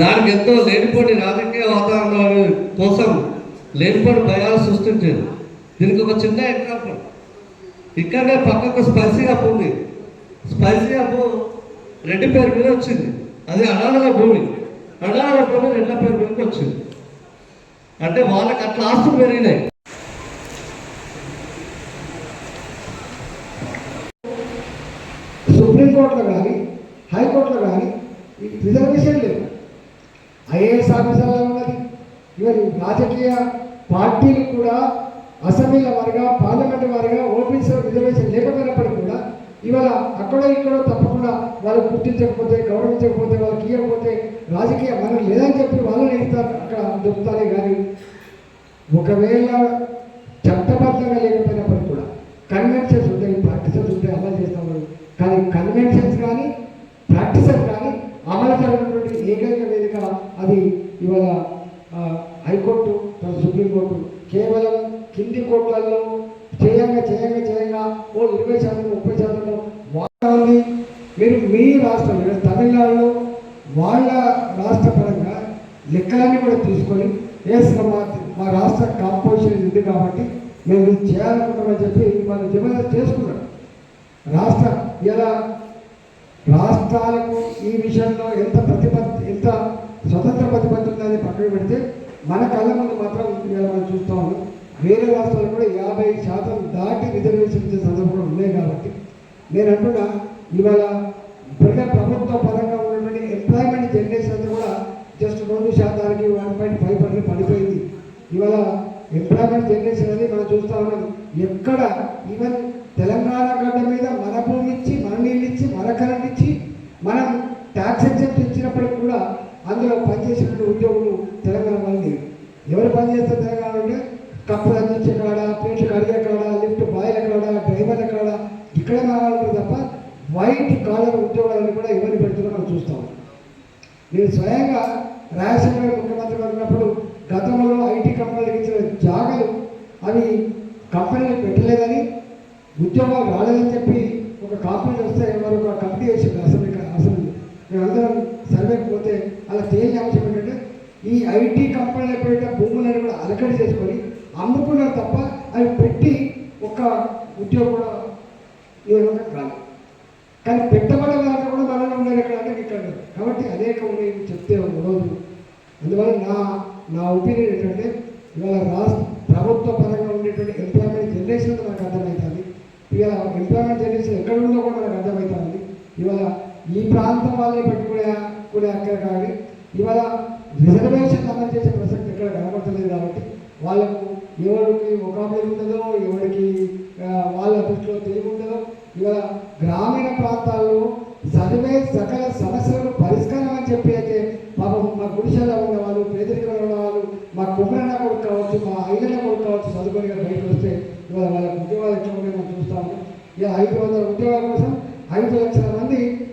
దానికి ఎంతో లేనిపోని రాజకీయ వాతావరణం కోసం లేనిపోని భయాలు సృష్టించారు. దీనికి ఒక చిన్న ఎగ్జాంపుల్ ఇక్కడనే పక్కకు స్పైసీ అప్ ఉంది స్పైసీ అప్ రెడ్డి పేరు మీద వచ్చింది. అది అనాథల భూమి. అనాథల భూమి రెడ్ల పేరు మీదకి వచ్చింది. అంటే వాళ్ళకి అట్లా ఆస్తులు పెరిగినాయి. సుప్రీంకోర్టులో కానీ హైకోర్టులో కానీ ఈ రిజర్వేషన్ లేదు ఐఏఎస్ ఉన్నది ఇవన్నీ రాజకీయ పార్టీలు కూడా అసెంబ్లీల వారిగా పార్లమెంట్ వారిగా ఓబీసీ రిజర్వేషన్ లేకపోయినప్పటికీ కూడా ఇవాళ అక్కడో ఇక్కడో తప్పకుండా వాళ్ళు గుర్తించకపోతే గౌరవించకపోతే వాళ్ళకి ఇవ్వకపోతే రాజకీయ మనం లేదని చెప్పి వాళ్ళని ఎడతారు అక్కడ దొరుకుతారే కానీ ఒకవేళ చట్టబద్ధంగా లేకపోయినప్పటికీ కూడా కన్వెన్షన్స్ ఉంటాయి ప్రాక్టీసెస్ ఉంటాయి అమలు చేస్తాము కానీ కన్వెన్షన్స్ కానీ ప్రాక్టీసెస్ కానీ అమలు జరిగినటువంటి ఏకైక వేదిక అది ఇవాళ హైకోర్టు సుప్రీంకోర్టు కేవలం కింది కోర్టులలో చేయంగా చేయంగా చేయంగా ఓ ఇరవై శాతం ముప్పై శాతం ఉంది. మీరు మీ రాష్ట్రం తమిళనాడులో వాళ్ళ రాష్ట్ర పరంగా లెక్కలన్నీ కూడా తీసుకొని ఎస్ మా మా రాష్ట్ర కాంపోజిషన్ ఉంది కాబట్టి మేము ఇది చేయాలనుకుంటామని చెప్పి వాళ్ళు జబర్దస్త్ చేసుకున్నారు. రాష్ట్ర ఇలా రాష్ట్రాలకు ఈ విషయంలో ఎంత ప్రతిపత్తి ఎంత స్వతంత్ర ప్రతిపత్తి ఉందని పక్కన పెడితే మన కళ్ళ ముందు మాత్రం ఇలా మనం చూస్తా ఉన్నాం. వేరే రాష్ట్రాలు కూడా యాభై శాతం దాటి రిజర్వేషన్ ఇచ్చే సందర్భంలో ఉన్నాయి కాబట్టి నేను అంటున్నా ఇవాళ ఇప్పటికే ప్రభుత్వ పరంగా ఉన్నటువంటి ఎంప్లాయ్మెంట్ జనరేషన్ అంతా కూడా జస్ట్ రెండు శాతానికి వన్ పాయింట్ ఫైవ్ పర్సెంట్ పడిపోయింది. ఇవాళ ఎంప్లాయ్మెంట్ జనరేషన్ అనేది మనం చూస్తా ఉన్నాం. ఎక్కడ ఈవెన్ తెలంగాణ గడ్డ మీద మన భూమి ఇచ్చి మన నీళ్ళు ఇచ్చి మన కరెంట్ ఇచ్చి మనం ట్యాక్స్ ఎగ్జెప్ట్ ఇచ్చినప్పటికి కూడా అందులో పనిచేసినటువంటి ఉద్యోగులు తెలంగాణ వాళ్ళు లేరు ఎవరు పనిచేస్తారు తెలంగాణ అంటే కప్పులు అందించే కాడ ప్లేట్లు కడిగే కాడ లిఫ్ట్ బాయ్ల కాడ డ్రైవర్ల కాడ ఇక్కడే మాట్లాడుతుంది తప్ప వైట్ కాలర్ ఉద్యోగాలను కూడా ఎవరు పెడుతున్నారో మనం చూస్తాం. నేను స్వయంగా రాజశేఖర ముఖ్యమంత్రి ఉన్నప్పుడు గతంలో ఐటీ కంపెనీలకు ఇచ్చిన జాగలు అవి కంపెనీలు పెట్టలేదని ఉద్యోగాలు రాలేదని చెప్పి ఒక కంపెనీ వస్తే మరొక కంపెనీ కమిటీ వేసింది అసెంబ్లీ అసెంబ్లీ. మేమందరం సర్వేకి పోతే అలా తేలిన అంశం ఏంటంటే ఈ ఐటీ కంపెనీల పేరిట భూములను కూడా అలకడి చేసుకొని అమ్ముకున్నారు తప్ప అవి పెట్టి ఒక ఉద్యోగం కూడా నియామకం కాదు కానీ పెట్టబడిన దాకా కూడా మనలో ఉండేది ఎక్కడ అంటే ఇక్కడ కాబట్టి అనేక ఉన్నాయి చెప్తే ఉండదు అందువల్ల నా నా ఒపీనియన్ ఏంటంటే ఇవాళ రాష్ట్ర ప్రభుత్వ పరంగా ఉండేటువంటి ఎంప్లాయ్మెంట్ జనరేషన్ మనకు అర్థమవుతుంది ఇవాళ ఎంప్లాయ్మెంట్ జనరేషన్ ఎక్కడ ఉందో కూడా మనకు అర్థమవుతుంది ఇవాళ ఈ ప్రాంతం వాళ్ళే పెట్టుకునే కూడా అక్కడ కానీ ఇవాళ రిజర్వేషన్ అమలు చేసే ప్రసక్తి ఎక్కడ కనబడతలేదు కాబట్టి వాళ్ళకు ఎవరికి ముఖాబులు ఉండదో ఎవరికి వాళ్ళ దృష్టిలో తెలివి ఉండదో ఇవాళ గ్రామీణ ప్రాంతాల్లో చదివే సకల సమస్యలకు పరిష్కారం అని చెప్పి అయితే పాపం మా గుడిసెలో ఉన్న వాళ్ళు పేదరికంలో ఉన్నవాళ్ళు మా కుమ్మరణ కొడుకు కావచ్చు మా ఐలన్న కొడుకు కావచ్చు చదువుకొని బయటకు వస్తే ఇవాళ వాళ్ళకి ఉద్యోగాలు ఎట్లా మనం చూస్తాము ఇక ఐదు వందల ఉద్యోగాల కోసం ఐదు లక్షల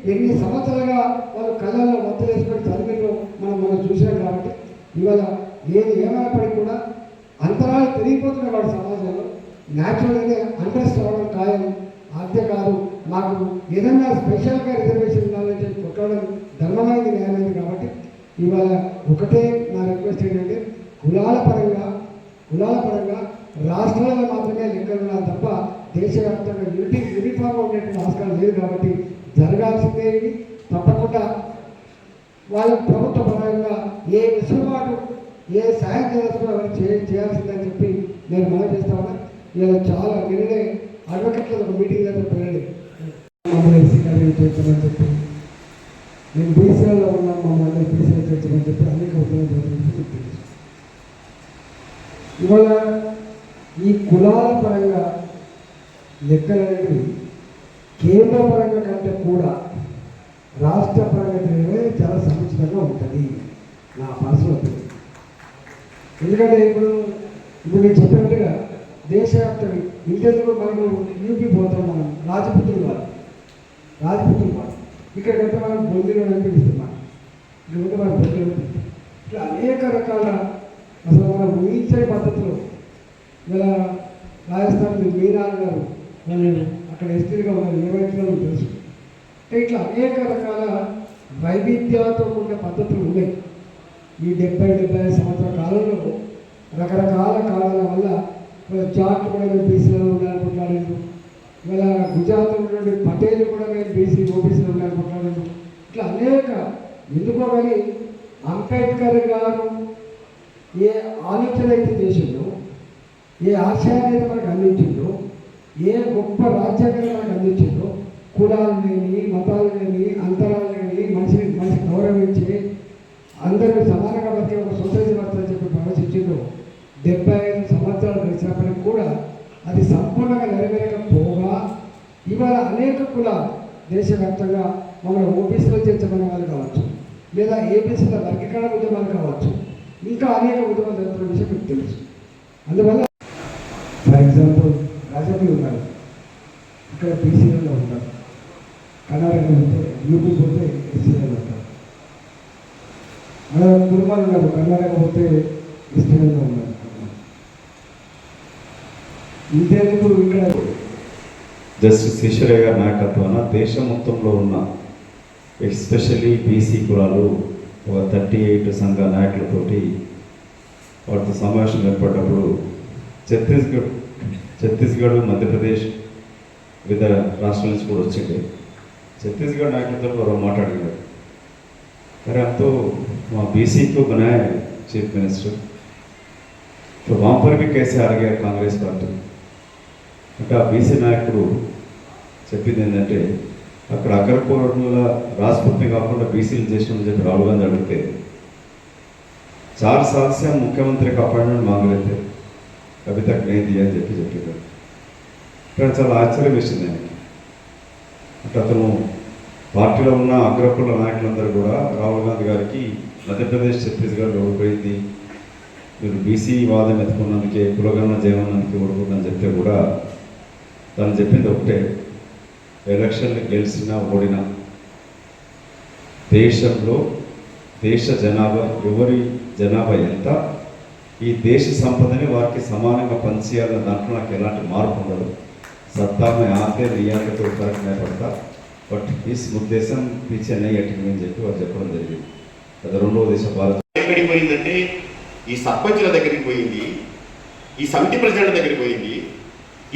ఎన్ని సంవత్సరాలుగా వాళ్ళు కళ్ళల్లో మొత్తం వేసుకొని చదివిలో మనం మనం చూసాం కాబట్టి ఇవాళ ఏది ఏమైనప్పటికీ కూడా అంతరాలు పెరిగిపోతున్న వాడు సమాజంలో. న్యాచురల్గా అంట్రెస్ట్ అవ్వడం ఖాయం. అంతే కాదు మాకు ఏదన్నా స్పెషల్గా రిజర్వేషన్ ఉండాలని చెప్పి కొట్టడం ధర్మమైంది న్యాయమైంది కాబట్టి ఇవాళ ఒకటే నా రిక్వెస్ట్ ఏంటంటే కులాల పరంగా కులాల పరంగా రాష్ట్రాలలో మాత్రమే లెక్కలు ఉన్నారు తప్ప దేశవ్యాప్తంగా యూనిటీ యూనిఫామ్గా ఉండేటువంటి ఆస్కారం లేదు కాబట్టి జరగాల్సిందే తప్పకుండా వాళ్ళ ప్రభుత్వ పరంగా ఏ వెసులుబాటు ఏ సహాయం చేయాల్సిన వారు చే చేయాల్సిందని చెప్పి నేను మనం చేస్తా ఇలా చాలా నిన్ననే అడ్వకేట్ల ఒక మీటింగ్ దగ్గర పెళ్ళండి మమ్మల్ని ఎస్సీ చేర్చమని చెప్పి. నేను బీసీలో ఉన్నాను మమ్మల్ని అందరూ బీసీలో చేర్చమని చెప్పి అనేక ఉద్యోగం జరుగుతుంది ఇవాళ ఈ కులాల పరంగా లెక్కలు అనేవి కేంద్ర పరంగా కంటే కూడా రాష్ట్ర పరంగా తెలియదే చాలా సముచితంగా ఉంటుంది. నా పర్సనల్ ఒపీనియన్ ఎందుకంటే ఇప్పుడు ఇప్పుడు నేను చెప్పినట్టుగా దేశవ్యాప్తంగా ఇంటర్వ్యూ మనం యూపీ పోతాం మనం? రాజపుత్రులు వారు రాజపుత్రులు వారు ఇక్కడ కంటే మనం బొందిలో అనిపిస్తున్నాం ఇక్కడ ఉంటే మనం బొందిలో ఇట్లా అనేక రకాల అసలు మనం ఊహించే పద్ధతిలో ఇలా రాజస్థాన్ మీనార్ గారు నేను అక్కడ ఎస్టీలుగా ఉన్నారు ఏమైతుందో తెలుసు. ఇట్లా అనేక రకాల వైవిధ్యాలతో ఉండే పద్ధతులు ఉన్నాయి. ఈ డెబ్బై డెబ్బై ఐదు సంవత్సరాల కాలంలో రకరకాల కారణాల వల్ల ఇవాళ జాట్ కూడా మేము బీసీలో ఉండాలనుకుంటున్నాను ఇవాళ గుజరాత్లో ఉన్నటువంటి పటేల్ కూడా మేము బీసీ ఓబీసీలో ఉండాలనుకుంటున్నాను ఇట్లా అనేక ఎందుకో కానీ అంబేద్కర్ గారు ఏ ఆలోచన అయితే చేసిండో ఏ ఆశయాన్ని అయితే మనకు అందించిండో ఏ గొప్ప రాజ్యాంగం నాకు అందించిందో కులాలు లేని మతాలు లేని అంతరాలు లేని మనిషిని మనిషి గౌరవించి అందరూ సమానంగా బతికే ఒక సొసైటీ బతుందని చెప్పి ప్రవచించిండు. డెబ్బై ఐదు సంవత్సరాలు గడిచినప్పటికీ కూడా అది సంపూర్ణంగా నెరవేరకపోగా ఇవాళ అనేక కులాలు దేశవ్యాప్తంగా మమ్మల్ని ఓబీసీలో చేర్చబడిన వాళ్ళు కావచ్చు లేదా ఏబీసీల వర్గీకరణ ఉద్యమాలు కావచ్చు ఇంకా అనేక ఉద్యమాలు జరుగుతున్న విషయం మీకు తెలుసు. అందువల్ల రాజకీయ ఉన్నారు. ఇక్కడ బీసీలలో ఉంటారు కర్ణాటక పోతే యూపీ పోతే ఎస్సీలలో ఉంటారు అలా కుటుంబాలు ఉన్నారు. కర్ణాటక పోతే ఎస్టీలలో ఉన్నారు. ఇంతేందుకు ఇక్కడ జస్టిస్ ఈశ్వరయ్య గారి నాయకత్వాన దేశం మొత్తంలో ఉన్న ఎస్పెషల్లీ బీసీ కులాలు ఒక థర్టీ ఎయిట్ సంఘ నాయకులతోటి వాటితో సమావేశం ఏర్పడినప్పుడు ఛత్తీస్గఢ్ ఛత్తీస్గఢ్ మధ్యప్రదేశ్ వివిధ రాష్ట్రాల నుంచి కూడా వచ్చింది ఛత్తీస్గఢ్ నాయకులతో వారు మాట్లాడినారు अरे अब तो वहाँ बीसी को बनाया है चीफ मिनिस्टर तो वहाँ पर भी कैसे आ गया कांग्रेस पार्टी అంటే ఆ బీసీ నాయకుడు చెప్పింది ఏంటంటే అక్కడ అగ్రపూర్ల రాష్ట్రపతి కాకుండా బీసీలు చేసిన చెప్పి రాహుల్ గాంధీ అడిగితే चार साल से हम मुख्यमंत्री కవిత నేది అని చెప్పి చెప్పేవాడు ఇక్కడ చాలా ఆశ్చర్యం వేసింది ఆయనకి. అంటే అతను పార్టీలో ఉన్న అగ్రకుల నాయకులందరూ కూడా రాహుల్ గాంధీ గారికి మధ్యప్రదేశ్ ఛత్తీస్గఢ్ ఓడిపోయింది మీరు బీసీ వాదం ఎత్తుకున్నందుకే కులగన్న జీవనానికి ఓడిపోతుందని చెప్తే కూడా తను చెప్పింది ఒకటే. ఎలక్షన్లు గెలిచినా ఓడినా దేశంలో దేశ జనాభా ఎవరి జనాభా ఎంత ఈ దేశ సంపదని వారికి సమానంగా పనిచేయాలన్న దాంట్లో నాకు ఎలాంటి మార్పు ఉండదు. సత్తా మే నియాలతో నియాతే పడతా బట్ ఇస్ ఉద్దేశం పీచే నై అని చెప్పి వారు చెప్పడం జరిగింది. అది రెండవ దేశ భారత ఎక్కడికి పోయిందంటే ఈ సర్పంచుల దగ్గరికి పోయింది ఈ సమితి ప్రెసిడెంట్ దగ్గరికి పోయింది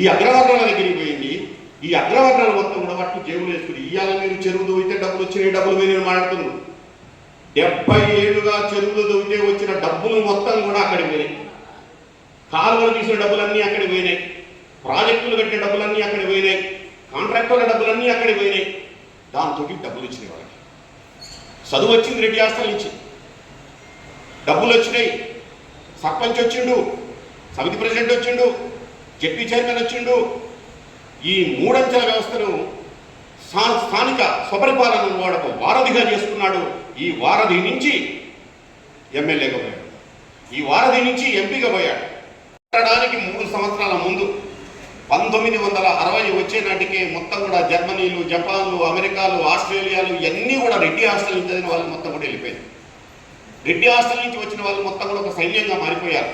ఈ అగ్రవర్ణాల దగ్గరికి పోయింది. ఈ అగ్రవర్ణాలు మొత్తం కూడా వాటిని జేబులు వేసుకుని ఇవాళ మీరు చెరువు దోయితే డబ్బులు వచ్చినాయి డబ్బులు మీరు మాట్లాడుతున్నారు. డెబ్బై ఏళ్ళుగా చెరువులు దొవితే వచ్చిన డబ్బులు మొత్తం కూడా అక్కడికి పోయినాయి. కాలువలు తీసిన డబ్బులన్నీ అక్కడికి పోయినాయి. ప్రాజెక్టులు కట్టిన డబ్బులన్నీ అక్కడికి పోయినాయి. కాంట్రాక్టర్ల డబ్బులన్నీ అక్కడికి పోయినాయి. దాంతో డబ్బులు వచ్చినాయి వాళ్ళకి. చదువు వచ్చింది రెడ్డి హాస్టల్ నుంచి. డబ్బులు వచ్చినాయి. సర్పంచ్ వచ్చిండు సమితి ప్రెసిడెంట్ వచ్చిండు జడ్పీ చైర్మన్ వచ్చిండు. ఈ మూడంచెల వ్యవస్థను స్థా- స్థానిక స్వపరిపాలన వాడు ఒక వారధిగా చేసుకున్నాడు. ఈ వారధి నుంచి ఎమ్మెల్యేగా పోయాడు. ఈ వారధి నుంచి ఎంపీగా పోయాడు. కట్టడానికి మూడు సంవత్సరాల ముందు పంతొమ్మిది వందల అరవై వచ్చే నాటికి మొత్తం కూడా జర్మనీలు జపాన్లు అమెరికాలు ఆస్ట్రేలియాలు ఇవన్నీ కూడా రెడ్డి హాస్టల్ నుంచి చదివిన వాళ్ళు మొత్తం కూడా వెళ్ళిపోయింది రెడ్డి హాస్టల్ నుంచి వచ్చిన వాళ్ళు మొత్తం కూడా ఒక సైన్యంగా మారిపోయారు.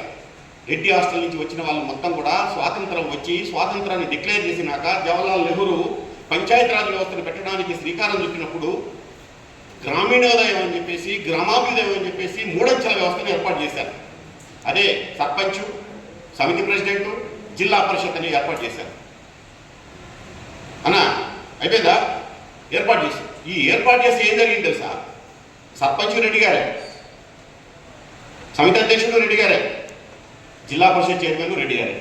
రెడ్డి హాస్టల్ నుంచి వచ్చిన వాళ్ళు మొత్తం కూడా స్వాతంత్రం వచ్చి స్వాతంత్రాన్ని డిక్లేర్ చేసినాక జవహర్లాల్ నెహ్రూ పంచాయతీరాజ్ వ్యవస్థను పెట్టడానికి శ్రీకారం చుట్టినప్పుడు గ్రామీణోదయం అని చెప్పేసి గ్రామాభ్యుదయం అని చెప్పేసి మూడంచెల వ్యవస్థను ఏర్పాటు చేశారు. అదే సర్పంచ్ సమితి ప్రెసిడెంట్ జిల్లా పరిషత్ అని ఏర్పాటు చేశారు. అన్నా అయిపోయిందా? ఏర్పాటు చేసి ఈ ఏర్పాటు చేసి ఏం జరిగింది తెలుసా? సర్పంచ్ రెడ్డి గారే సమితి అధ్యక్షుడు రెడ్డి గారే జిల్లా పరిషత్ చైర్మన్ రెడ్డి గారే.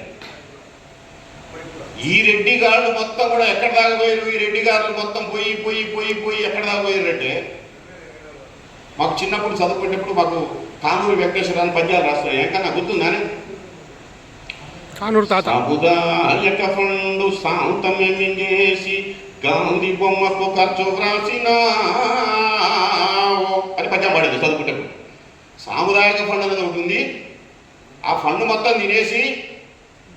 ఈ రెడ్డి గారు మొత్తం కూడా ఎక్కడ దాకా పోయారు ఈ రెడ్డి గారు మొత్తం పోయి పోయి పోయి పోయి ఎక్కడ దాకా పోయారు అంటే మాకు చిన్నప్పుడు చదువుకునేటప్పుడు మాకు కానూరు వెంకటేశ్వర అని పద్యాలు రాస్తారు ఎంకన్నా గుర్తుందని? కానూరు తాత. సముదాయక ఫండు చేసి గాంధీ బొమ్మకు ఖర్చు వ్రాసిన అని పద్యం పడేది చదువుకుంటప్పుడు సాముదాయక ఫండ్ అనేది ఒకటి ఉంది. ఆ ఫండ్ మొత్తం తినేసి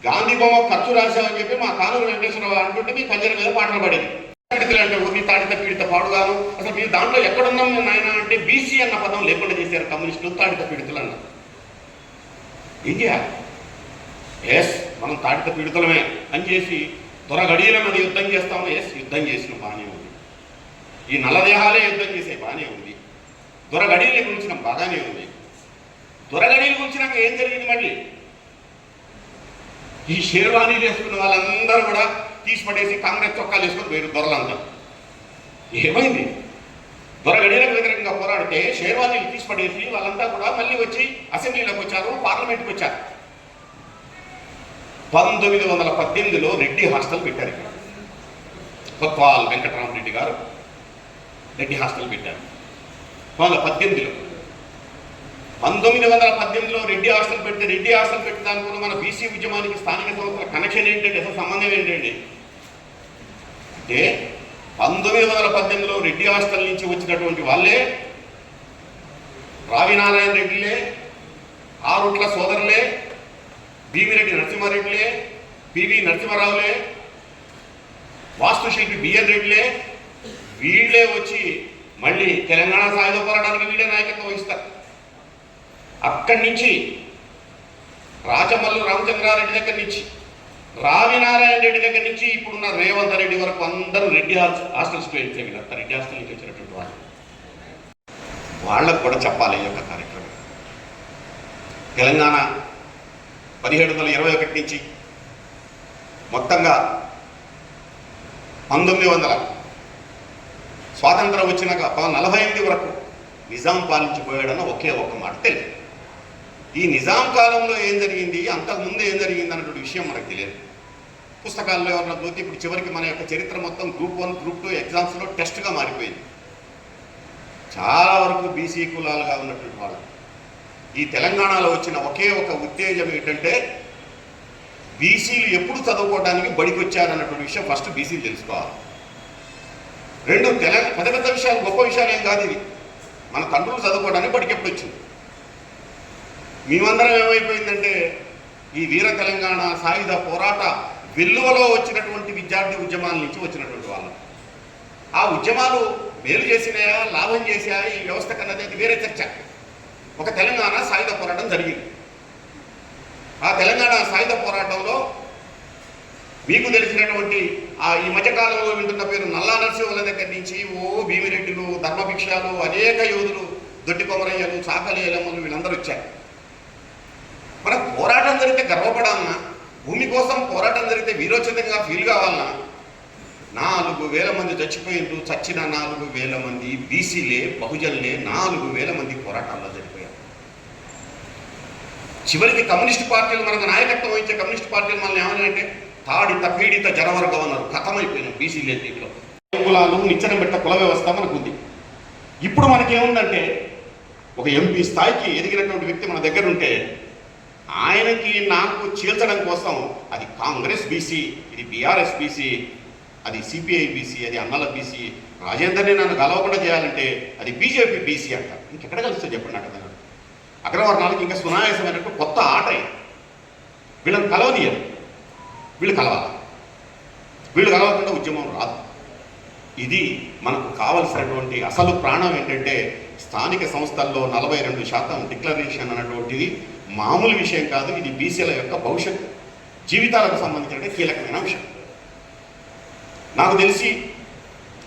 గాంధీ బొమ్మ ఖర్చు రాశామని చెప్పి మా కానూరు వెంకటేశ్వరరావు అంటుంటే మీ పంజర మీద పాటలు పడేది. అంటే ఊరిని తాడిత పీడిత పాడుగాను. అసలు మీరు దాంట్లో ఎక్కడున్నాం మేము నాయన అంటే బీసీ అన్న పదం లేకుండా చేశారు కమ్యూనిస్టులు తాడిత పీడితులు అన్న ఏం చేయాలి ఎస్ మనం తాడిత పీడితులమే. అని చేసి త్వర గడియల యుద్ధం చేస్తాము. ఎస్ యుద్ధం చేసిన బాగానే ఉంది. ఈ నల్లదేహాలే యుద్ధం చేసే బాగానే ఉంది. దొర గడియలే గురించిన బాగానే ఉంది. త్వరగడీలు కూర్చున్నాక ఏం జరిగింది మళ్ళీ? ఈ షేర్వాణీలు చేసుకున్న వాళ్ళందరూ కూడా తీసి పడేసి కాంగ్రెస్ చొక్కాలు వేసుకొని వేరు దొరలంతా. ఏమైంది? దొరగడీలకు వ్యతిరేకంగా పోరాడితే షేర్వాణీలు తీసి పడేసి వాళ్ళంతా కూడా మళ్ళీ వచ్చి అసెంబ్లీలోకి వచ్చారు పార్లమెంట్కి వచ్చారు. పంతొమ్మిది వందల పద్దెనిమిదిలో రెడ్డి హాస్టల్ పెట్టారు ఇక్కడ. కొత్వాల్ వెంకటరామరెడ్డి గారు రెడ్డి హాస్టల్ పెట్టారు. వాళ్ళ పద్దెనిమిదిలో. పంతొమ్మిది వందల పద్దెనిమిదిలో రెడ్డి హాస్టల్ పెడితే రెడ్డి హాస్టల్ పెట్టిన కూడా మన బీసీ ఉద్యమానికి స్థానిక సంస్థల కనెక్షన్ ఏంటంటే అసలు సంబంధం ఏంటండి? అంటే పంతొమ్మిది వందల పద్దెనిమిదిలో రెడ్డి హాస్టల్ నుంచి వచ్చినటువంటి వాళ్ళే రావినారాయణ రెడ్డిలే ఆరుట్ల సోదరులే భీమిరెడ్డి నరసింహారెడ్డిలే పివి నరసింహారావులే వాస్తుశిల్పి బిఎన్ రెడ్డిలే వీళ్ళే వచ్చి మళ్ళీ తెలంగాణ సాయుధ పోరాటానికి వీళ్ళే నాయకత్వం వహిస్తారు. అక్కడి నుంచి రాజమల్లు రామచంద్రారెడ్డి దగ్గర నుంచి రావినారాయణ రెడ్డి దగ్గర నుంచి ఇప్పుడున్న రేవంత్ రెడ్డి వరకు అందరూ రెడ్డి హాస్టల్స్ హాస్టల్స్కి వెళ్తే వీళ్ళంతా రెడ్డి హాస్టల్ నుంచి వచ్చినటువంటి వాళ్ళు. వాళ్ళకు కూడా చెప్పాలి ఈ యొక్క కార్యక్రమం. తెలంగాణ పదిహేడు వందల ఇరవై ఒకటి నుంచి మొత్తంగా పంతొమ్మిది వందల స్వాతంత్రం వచ్చినాక ప- నలభై ఎనిమిది వరకు నిజాం పాలించిపోయాడన్న ఒకే ఒక్క మాట తెలియదు. ఈ నిజాం కాలంలో ఏం జరిగింది అంతకుముందు ఏం జరిగింది అన్నటువంటి విషయం మనకు తెలియదు. పుస్తకాల్లో ఎవరిన పోతే ఇప్పుడు చివరికి మన యొక్క చరిత్ర మొత్తం గ్రూప్ వన్ గ్రూప్ టూ ఎగ్జామ్స్లో టెస్ట్గా మారిపోయింది. చాలా వరకు బీసీ కులాలుగా ఉన్నటువంటి వాళ్ళు. ఈ తెలంగాణలో వచ్చిన ఒకే ఒక ఉత్తేజం ఏంటంటే బీసీలు ఎప్పుడు చదువుకోవడానికి బడికి వచ్చారన్నటువంటి విషయం ఫస్ట్ బీసీలు తెలుసుకోవాలి. రెండు తెలంగాణ పెద్ద పెద్ద విషయాలు గొప్ప విషయాలు ఏం కాదు ఇవి. మన తండ్రులు చదువుకోవడానికి బడికి ఎప్పుడు వచ్చింది మేమందరం ఏమైపోయిందంటే ఈ వీర తెలంగాణ సాయుధ పోరాట వెల్లువలో వచ్చినటువంటి విద్యార్థి ఉద్యమాల నుంచి వచ్చినటువంటి వాళ్ళు. ఆ ఉద్యమాలు మేలు చేసినాయా లాభం చేసాయా ఈ వ్యవస్థ కన్నది అది వేరే చర్చ. ఒక తెలంగాణ సాయుధ పోరాటం జరిగింది. ఆ తెలంగాణ సాయుధ పోరాటంలో మీకు తెలిసినటువంటి ఆ ఈ మధ్యకాలంలో వింటున్న పేరు నల్లా నరసింహుల దగ్గర నుంచి ఓ భీమిరెడ్డిలు ధర్మభిక్షాలు అనేక యోధులు దొడ్డి కొమరయ్యలు చాకలేయలమ్మలు వీళ్ళందరూ వచ్చారు. మన పోరాటం జరిగితే గర్వపడాలన్నా భూమి కోసం పోరాటం జరిగితే వీరోచితంగా ఫీల్ కావాలన్నా నాలుగు వేల మంది చచ్చిపోయిండ్రు చచ్చిన నాలుగు వేల మంది బీసీలే బహుజనులే నాలుగు వేల మంది పోరాటాల్లో చనిపోయారు చివరికి కమ్యూనిస్ట్ పార్టీలు మనకు నాయకత్వం వహించే కమ్యూనిస్ట్ పార్టీలు మనల్ని ఏమన్నాయంటే తాడిత పీడిత జనవర్గం అన్నారు కథమైపోయినాం బీసీలే దీంట్లో. కులాలు నిచ్చెన పెట్ట కుల వ్యవస్థ మనకు ఉంది ఇప్పుడు మనకేముందంటే ఒక ఎంపీ స్థాయికి ఎదిగినటువంటి వ్యక్తి మన దగ్గర ఉంటే ఆయనకి నాకు చీల్చడం కోసం అది కాంగ్రెస్ బీసీ ఇది బీఆర్ఎస్ బీసీ అది సిపిఐ బీసీ అది అన్నల బీసీ. రాజేందర్ని నన్ను కలవకుండా చేయాలంటే అది బీజేపీ బీసీ అంట ఇంకెక్కడ కలుస్తుంది చెప్పండి నాకు అతను అగ్రవర్ణాలకు ఇంకా సునాయాసమైనట్టు కొత్త ఆట ఇది. వీళ్ళని కలవనీయరు. వీళ్ళు కలవాలి. వీళ్ళు కలవకుండా ఉద్యమం రాదు. ఇది మనకు కావలసినటువంటి అసలు ప్రాణం ఏంటంటే స్థానిక సంస్థల్లో నలభై రెండు శాతం డిక్లరేషన్ అన్నటువంటిది మామూలు విషయం కాదు ఇది బీసీల యొక్క భవిష్యత్తు. జీవితాలకు సంబంధించిన కీలకమైన అంశం. నాకు తెలిసి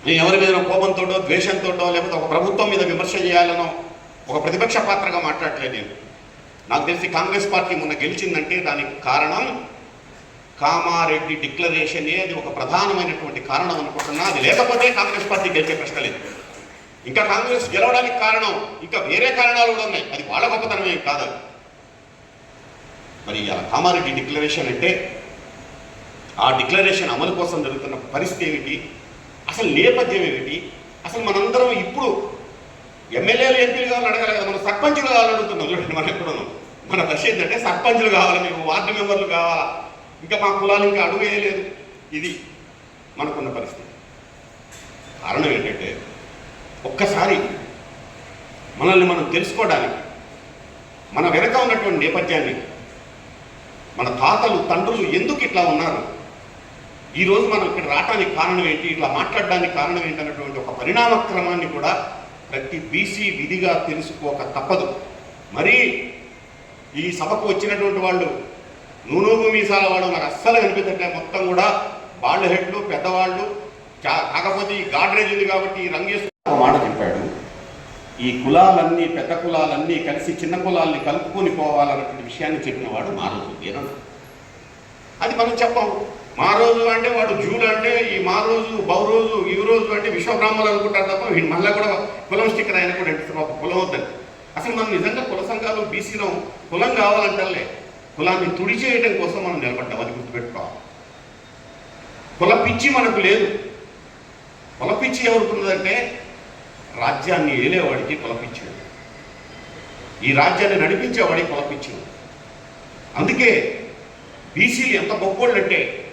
నేను ఎవరి మీద కోపంతోటో ద్వేషంతోటో లేకపోతే ఒక ప్రభుత్వం మీద విమర్శ చేయాలనో ఒక ప్రతిపక్ష పాత్రగా మాట్లాడట్లేదు నేను. నాకు తెలిసి కాంగ్రెస్ పార్టీ మొన్న గెలిచిందంటే దానికి కారణం కామారెడ్డి డిక్లరేషనే అది ఒక ప్రధానమైనటువంటి కారణం అనుకుంటున్నా. అది లేకపోతే కాంగ్రెస్ పార్టీ గెలిచే ప్రశ్న లేదు. ఇంకా కాంగ్రెస్ గెలవడానికి కారణం ఇంకా వేరే కారణాలు కూడా ఉన్నాయి. అది వాళ్ళ గొప్పతనం ఏం కాదు. మరి ఇలా కామారెడ్డి డిక్లరేషన్ అంటే ఆ డిక్లరేషన్ అమలు కోసం జరుగుతున్న పరిస్థితి ఏమిటి? అసలు నేపథ్యం ఏమిటి? అసలు మనందరం ఇప్పుడు ఎమ్మెల్యేలు ఎంపీలు కావాలని అడగాలి కదా మనం సర్పంచులు కావాలని అడుగుతున్నాం. చూడండి మనం ఎక్కడున్నాం? మన దశ ఏంటంటే సర్పంచులు కావాలి మేము వార్డు మెంబర్లు కావాలా? ఇంకా మా కులాలు ఇంకా అడుగు వేయలేదు. ఇది మనకున్న పరిస్థితి. కారణం ఏంటంటే ఒక్కసారి మనల్ని మనం తెలుసుకోవడానికి మన వెనక ఉన్నటువంటి నేపథ్యాన్ని మన తాతలు తండ్రులు ఎందుకు ఇట్లా ఉన్నారు? ఈరోజు మనం ఇక్కడ రావడానికి కారణం ఏంటి? ఇట్లా మాట్లాడడానికి కారణం ఏంటి అన్నటువంటి ఒక పరిణామ క్రమాన్ని కూడా ప్రతి బీసీ విధిగా తెలుసుకోక తప్పదు. మరి ఈ సభకు వచ్చినటువంటి వాళ్ళు నూనూగు మీసాల వాళ్ళు నాకు అస్సలు కనిపించట్లే. మొత్తం కూడా బాళ్ళు హెడ్లు పెద్దవాళ్ళు చా- కాకపోతే ఈ గాడ్రేజ్ ఉంది కాబట్టి ఈ రంగేశ్వర మాట చెప్పాడు. ఈ కులాలన్నీ పెద్ద కులాలన్నీ కలిసి చిన్న కులాల్ని కలుపుకొని పోవాలన్నటువంటి విషయాన్ని చెప్పినవాడు మారోజు రోజు అది మనం చెప్పాం. మారోజు అంటే వాడు జూడు అంటే ఈ మారోజు బౌరోజు ఈ రోజు అంటే విశ్వబ్రాహ్మలు అనుకుంటారు తప్ప వీడు మళ్ళీ కూడా కులం స్టిక్కర్ ఆయన కూడా అంటే పాప కులం వద్దని అసలు మనం నిజంగా కుల సంఘాలు బీసీలో కులం కావాలంటలే. కులాన్ని తుడిచేయడం కోసం మనం నిలబడ్డాం. అది గుర్తుపెట్టుకోవాలి కుల పిచ్చి మనకు లేదు. కుల పిచ్చి ఎవరుకున్నదంటే రాజ్యాన్ని ఏలేవాడికి కొలపించాడు ఈ రాజ్యాన్ని నడిపించేవాడికి కొలపించాడు అందుకే బీసీలు ఎంత గొప్పోళ్ళు అంటే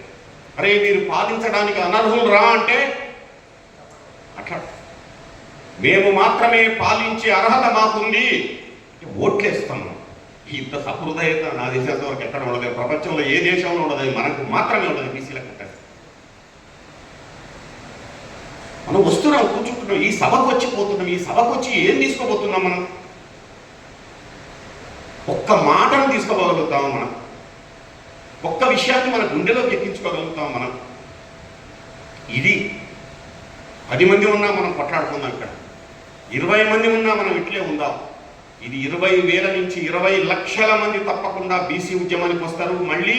అరే మీరు పాలించడానికి అనర్హులు రా అంటే అట్లా మేము మాత్రమే పాలించే అర్హత మాకుంది. ఓట్లేస్తాం. ఇంత సహృదయత నా దేశంతో ఎక్కడ ఉండదు. ప్రపంచంలో ఏ దేశంలో ఉండదు. మనకు మాత్రమే ఉండదు బీసీలకు ఉంటుంది మనం వస్తున్నాం కూర్చుంటున్నాం ఈ సభకు వచ్చి పోతున్నాం ఈ సభకు వచ్చి ఏం తీసుకోబోతున్నాం మనం? ఒక్క మాటను తీసుకోగలుగుతాం మనం. ఒక్క విషయాన్ని మన గుండెలోకి ఎక్కించుకోగలుగుతాం మనం. ఇది పది మంది ఉన్నా మనం కొట్లాడుకుందాం ఇక్కడ. ఇరవై మంది ఉన్నా మనం ఇట్లే ఉందాం. ఇది ఇరవై వేల నుంచి ఇరవై లక్షల మంది తప్పకుండా బీసీ ఉద్యమానికి వస్తారు. మళ్ళీ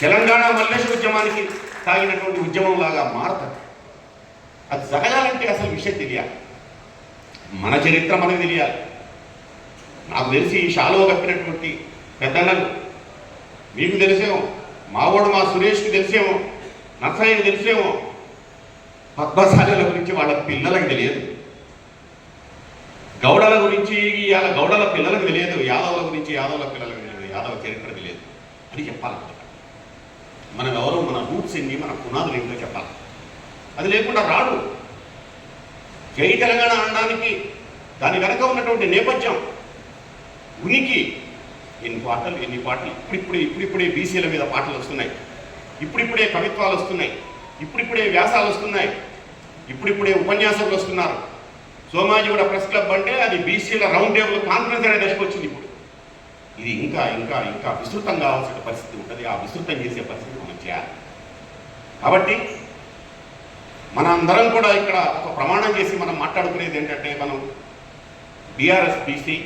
తెలంగాణ మల్లేశ్వర ఉద్యమానికి సాగినటువంటి ఉద్యమం లాగా మారుతుంది అది జరగాలంటే అసలు విషయం తెలియాలి. మన చరిత్ర మనకు తెలియాలి. నాకు తెలిసి ఈ షాలో కప్పినటువంటి పెద్దన్నలు మీకు తెలిసేమో మావోడు మా సురేష్కి తెలిసేమో నర్సయ్యకి తెలిసేమో పద్మశాలల గురించి వాళ్ళ పిల్లలకు తెలియదు. గౌడల గురించి ఇవాళ గౌడల పిల్లలకు తెలియదు యాదవుల గురించి యాదవుల పిల్లలకు తెలియదు యాదవ చరిత్ర తెలియదు. అని చెప్పాలి మన గౌరవం మన రూట్స్ ఏంటి మన పునాదులు ఏంటో చెప్పాలి అది లేకుండా రాడు. జై తెలంగాణ అనడానికి దాని వెనక ఉన్నటువంటి నేపథ్యం. ఉనికి ఎన్ని పాటలు ఎన్ని పాటలు? ఇప్పుడిప్పుడే ఇప్పుడిప్పుడే బీసీల మీద పాటలు వస్తున్నాయి. ఇప్పుడిప్పుడే కవిత్వాలు వస్తున్నాయి. ఇప్పుడిప్పుడే వ్యాసాలు వస్తున్నాయి. ఇప్పుడిప్పుడే ఉపన్యాసకులు వస్తున్నారు. సోమాజిగూడ ప్రెస్ క్లబ్ అంటే అది బీసీల రౌండ్ టేబుల్ కాన్ఫరెన్స్ అనే దశకు వచ్చింది ఇప్పుడు. ఇది ఇంకా ఇంకా ఇంకా విస్తృతం కావాల్సిన పరిస్థితి ఉంటుంది. ఆ విస్తృతం చేసే పరిస్థితి మనం చేయాలి. కాబట్టి మన అందరం కూడా ఇక్కడ ఒక ప్రమాణం చేసి మనం మాట్లాడుకునేది ఏంటంటే మనం BRS BC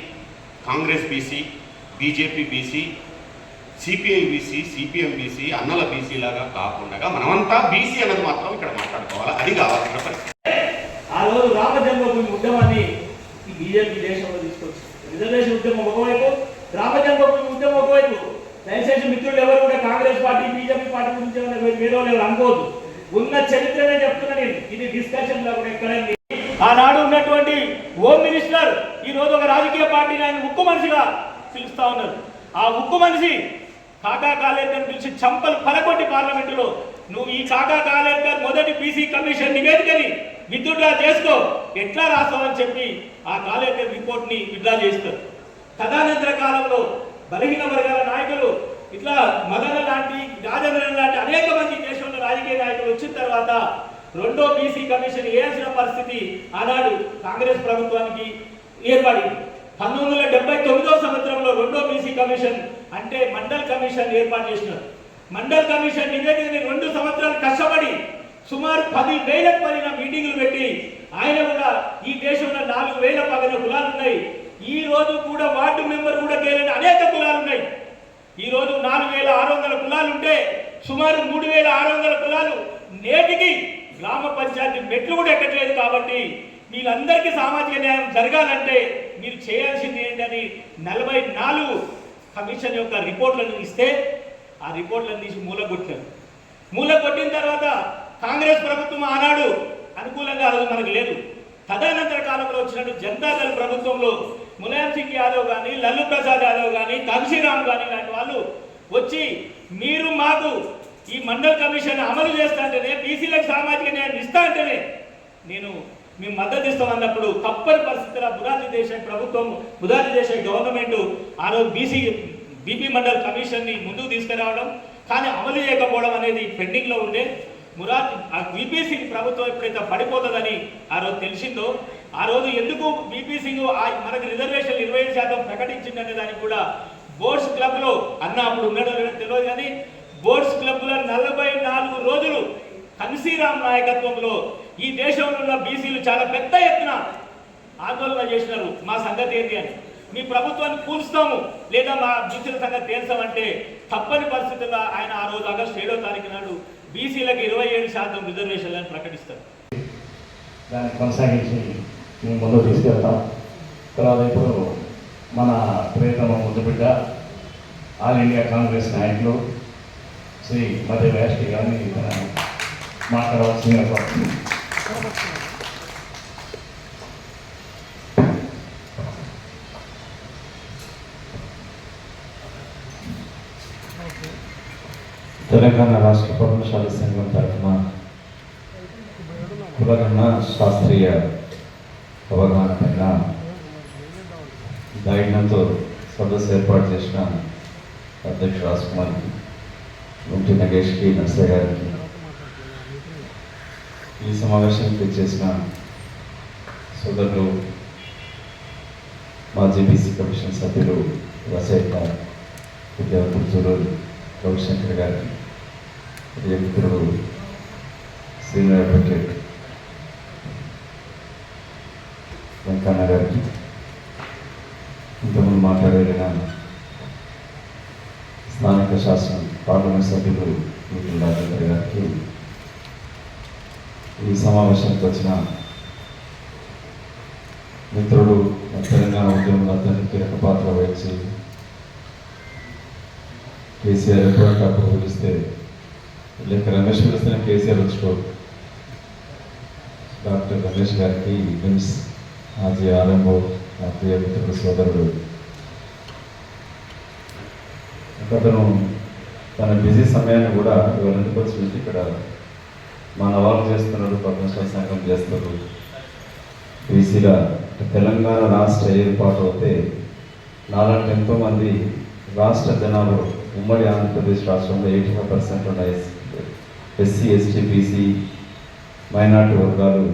Congress BC BJP BC CPI BC CPM BC అన్నల బీసీ లాగా కాకుండా మనమంతా బీసీ అన్నది మాత్రం ఇక్కడ మాట్లాడుకోవాలి. అది కావాల్సిన పరిస్థితి. ఆ రోజు రామ జన్మభూమి ఉద్యమాన్ని ఈ బీజేపీ దేశంలో తీసుకొచ్చింది. రిజర్వేషన్ ఉద్యమం ఒకవైపు రామ జన్మభూమి ఉద్యమం ఒకవైపు. దయచేసి మిత్రులు ఎవరు కూడా కాంగ్రెస్ పార్టీ బీజేపీ పార్టీ గురించి వేరే వాళ్ళు ఎవరు అనుకోవద్దు. ఉన్న చరిత్రనే చెప్తున్నా నేను. ఇది డిస్కషన్లో కూడా ఎక్కడండి? ఆనాడు ఉన్నటువంటి హోమ్ మినిస్టర్ ఈ రోజు ఒక రాజకీయ పార్టీని ఆయన ఉక్కు మనిషిగా పిలుస్తా ఉన్నారు. ఆ ఉక్కు మనిషి కాకా కాలేకర్ పిలిచి చంపలు పలకొట్టి పార్లమెంటులో నువ్వు ఈ కాకా కాలేకర్ మొదటి బీసీ కమిషన్ నివేదికని విత్డ్రా చేసుకో. ఎట్లా రాస్తావని చెప్పి ఆ కాలేకర్ రిపోర్ట్ని విత్డ్రా చేస్తారు. తదనంతర కాలంలో బలహీన వర్గాల నాయకులు ఇట్లా మదన లాంటి రాజేంద్ర లాంటి అనేక మంది దేశంలో రాజకీయ నాయకులు వచ్చిన తర్వాత రెండో బీసీ కమిషన్ వేయాల్సిన పరిస్థితి ఆనాడు కాంగ్రెస్ ప్రభుత్వానికి ఏర్పడింది. పంతొమ్మిది వందల డెబ్బై తొమ్మిదో సంవత్సరంలో రెండో బీసీ కమిషన్ అంటే మండల్ కమిషన్ ఏర్పాటు చేసినారు. మండల్ కమిషన్ నివేదికని రెండు సంవత్సరాలు కష్టపడి సుమారు పది వేలకు పడిన మీటింగులు పెట్టి ఆయన కూడా ఈ దేశంలో నాలుగు వేల పదిన కులాలు ఉన్నాయి. ఈ రోజు కూడా వార్డు మెంబర్ కూడా తేలిన అనేక కులాలు ఉన్నాయి. ఈ రోజు నాలుగు వేల ఆరు వందల కులాలు ఉంటే సుమారు మూడు వేల ఆరు వందల కులాలు నేటికి గ్రామ పంచాయతీ మెట్లు కూడా ఎక్కట్లేదు కాబట్టి వీళ్ళందరికీ సామాజిక న్యాయం జరగాలంటే మీరు చేయాల్సింది ఏంటని నలభై నాలుగు కమిషన్ యొక్క రిపోర్ట్లను ఇస్తే ఆ రిపోర్ట్లను తీసి మూలగొట్టారు మూలగొట్టిన తర్వాత కాంగ్రెస్ ప్రభుత్వం ఆనాడు అనుకూలంగా మనకు లేదు. తదనంతర కాలంలో వచ్చినట్టు జనతాదళ ప్రభుత్వంలో ములాయం సింగ్ యాదవ్ కానీ లల్లు ప్రసాద్ యాదవ్ కానీ కాంశీరామ్ కానీ లాంటి వాళ్ళు వచ్చి మీరు మాకు ఈ మండల్ కమిషన్ అమలు చేస్తాంటేనే బీసీలకు సామాజిక న్యాయం ఇస్తా అంటేనే నేను మేము మద్దతు ఇస్తామన్నప్పుడు తప్పని పరిస్థితుల బురాజీ దేశాయ్ ప్రభుత్వం బురాజీ దేశాయ్ గవర్నమెంట్ ఆ రోజు బీసీ బీపీ మండల్ కమిషన్ని ముందుకు తీసుకురావడం కానీ అమలు చేయకపోవడం అనేది పెండింగ్లో ఉండే మురాద్ ఆ బీపీసీ ప్రభుత్వం ఎప్పుడైతే పడిపోతుందని ఆ రోజు తెలిసిందో ఆ రోజు ఎందుకు బీపీ సింగ్ ఆ- మనకు రిజర్వేషన్ ఇరవై ఐదు శాతం ప్రకటించిందనే దానికి కూడా బోర్డ్స్ క్లబ్లో అన్న అప్పుడు ఉన్నాడో లేదో తెలియదు కానీ బోర్డ్స్ క్లబ్లో నలభై నాలుగు రోజులు కన్సీరామ్ నాయకత్వంలో ఈ దేశంలో ఉన్న బీసీలు చాలా పెద్ద ఎత్తున ఆందోళన చేసినారు. మా సంగతి ఏంటి అని. మీ ప్రభుత్వాన్ని కూల్స్తాము లేదా మా బీసీల సంగతి తేల్చామంటే తప్పని పరిస్థితుల్లో ఆయన ఆ రోజు ఆగస్టు ఏడో తారీఖు నాడు బీసీలకు ఇరవై ఏడు శాతం రిజర్వేషన్లను ప్రకటిస్తారు. దాన్ని కొనసాగించి మేము ముందు తీసుకెళ్తాం. తర్వాత ఇప్పుడు మన ప్రియతమ ముద్దుబిడ్డ ఆల్ ఇండియా కాంగ్రెస్ నాయకులు శ్రీ మధ్య వ్యాష్టి గారిని ఇక్కడ తెలంగాణ రాష్ట్ర పౌరుషాల సంఘం తరఫున కులగన్న శాస్త్రీయ అవగాహన పైన దైన్యంతో సదస్సు ఏర్పాటు చేసిన అధ్యక్షుడు రాజ్కుమార్కి గుంటి నగేష్కి నర్సయ్య గారికి ఈ సమావేశానికి చేసిన సోదరులు మాజీ బీసీ కమిషన్ సభ్యులు రచయిత విద్యార్థులు రవిశంకర్ గారికి ప్రియ మిత్రుడు సీనియర్ వెంకన్న గారికి. ఇంతకుముందు మాట్లాడేసిన స్థానిక శాసనం పార్లమెంట్ సభ్యులు వీటి రాజేంద్ర గారికి ఈ సమావేశానికి వచ్చిన మిత్రుడు తెలంగాణ ఉద్యమంలో అతని కీలక పాత్ర వహించి కేసీఆర్ ఎప్పుడంటే అప్పుడు పిలిస్తే లేక రమేష్ పిలిస్తేనే కేసీఆర్ వచ్చుకో డాక్టర్ రమేష్ గారికి నిమ్స్ ఆజీ ఆరంభో నా ప్రియ మిత్రుడు సోదరుడు. అతను తన బిజీ సమయాన్ని కూడా ఇవాళ ఎందుకు వచ్చి ఇక్కడ మన వాళ్ళు చేస్తున్నారు పద్మశ్రీ సంఘం చేస్తారు బీసీల తెలంగాణ రాష్ట్ర ఏర్పాటు అయితే నాలాంటి ఎంతోమంది రాష్ట్ర జనాభా ఉమ్మడి ఆంధ్రప్రదేశ్ రాష్ట్రంలో ఎయిటీ ఫైవ్ పర్సెంట్ ఉన్న ఎస్సీ ఎస్టీ బీసీ మైనార్టీ వర్గాలు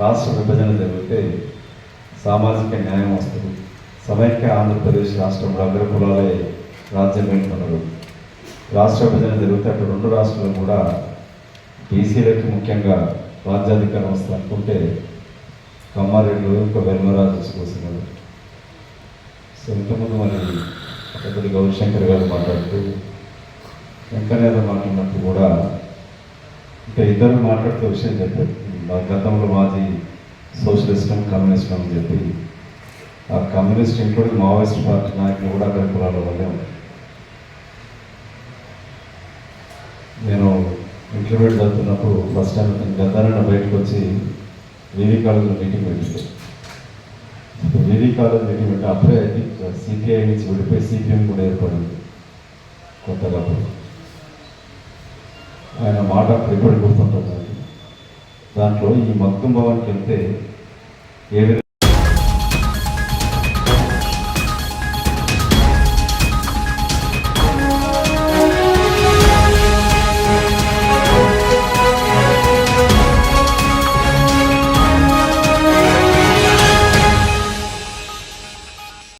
రాష్ట్ర విభజన జరిగితే సామాజిక న్యాయం వస్తుంది. సమైక్య ఆంధ్రప్రదేశ్ రాష్ట్రంలో అగ్రకులాలే రాజ్యం వెళ్తున్నారు రాష్ట్ర విభజన జరిగితే అటు రెండు రాష్ట్రాలు కూడా బీసీలకి ముఖ్యంగా రాజ్యాధికారం వస్తుంది అనుకుంటే కమ్మారెడ్డి ఒక వెల్మరాజు చూసినాడు సో ఇంతకుముందు మరి పెద్దలు గౌరీశంకర్ గారు మాట్లాడుతూ వెంకయ్య గారు మాట్లాడినట్టు కూడా ఇంకా ఇద్దరు మాట్లాడుతూ విషయం చెప్పారు. గతంలో మాది సోషలిస్టం కమ్యూనిస్టం అని చెప్పి ఆ కమ్యూనిస్ట్ ఇంక్లూడింగ్ మావోయిస్ట్ పార్టీ నాయకులు కూడా అక్కడ కులాల వల్లే ఉన్నారు. నేను ఇంటర్మీడియట్ చదువుతున్నప్పుడు ఫస్ట్ టైం గతాన్ని బయటకు వచ్చి వివి కాలేజ్లో మీటింగ్ పెట్టింది వివి కాలేజ్ మీటింగ్ పెట్టి అప్పుడే సిపిఐ నుంచి విడిపోయి సిపిఎం కూడా ఏర్పడింది కొత్తగా. ఆయన మాట ఇప్పుడు గుర్తుంటుంది దాంట్లో ఈ మగ్దుం భవన్కి వెళ్తే ఏ విధంగా